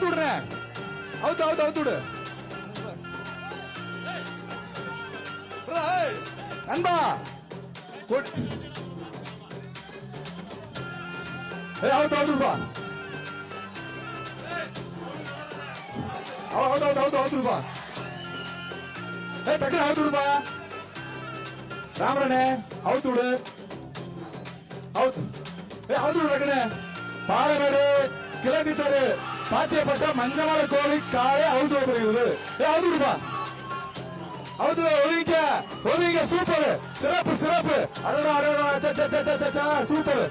அவுத்து விடுறேன் அவுத்து அவுத்து அவுத்து விடு. ஏய், நண்பா. அவுத்து அவுத்து விடுப்பா. அவ அவுத்து அவுத்து அவுத்து அவுத்து விடுப்பா. ஏய் டக்குனு அவுத்து விடுப்பா. ராமரனே அவுத்து விடு. அவுத்து. ஏய் அவுத்து விடு டக்குனு. பாலமேடு. கிழக்கு தெரு பாத்தியப்பட்ட மஞ்சமலை கோவில் காலை அவுத்து விடப்படுகிறது அவுது அவுத்து விடுப்பா சூப்பர் சிறப்பு சிறப்பு. அடடா சூப்பர்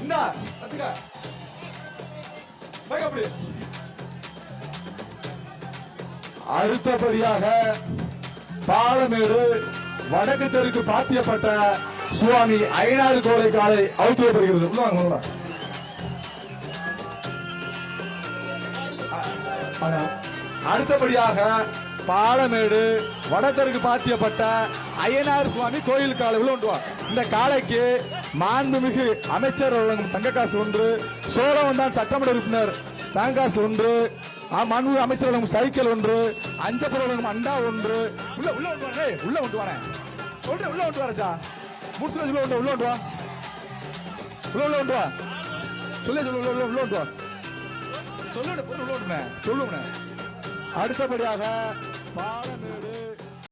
இந்தா அடுத்தபடியாக பாலமேடு வடக்கு தெருக்கு பாத்தியப்பட்ட சுவாமி ஐநாறு கோலை காலை அவுத்தியப்படுகிறது உள்ள உள்ள அடுத்தபடியாக பாலமேடு வடதெற்கு பாத்தியப்பட்ட ஐயனார் சுவாமி கோயில் காலை உள்ள இந்த காலைக்கு மாண்புமிகு அமைச்சர் வழங்கும் தங்க காசு ஒன்று சோழவந்தான் சட்டமன்ற உறுப்பினர் தங்க காசு ஒன்று ஆ, மாண்புமிகு அமைச்சர் வழங்கும் சைக்கிள் ஒன்று அஞ்சப்பட வழங்கும் அண்டா ஒன்று. உள்ள உள்ள கொண்டு உள்ள கொண்டு வரேன் உள்ள கொண்டு வரச்சா முடிச்சு உள்ள கொண்டு உள்ள கொண்டு உள்ள உள்ள கொண்டு சொல்லு சொல்லு உள்ள உள்ள உள்ள கொண்டு வா சொல்லுங்க பொண்ணு உள்ளோடுனே சொல்லுங்க அடுத்தபடியாக பாலமேடு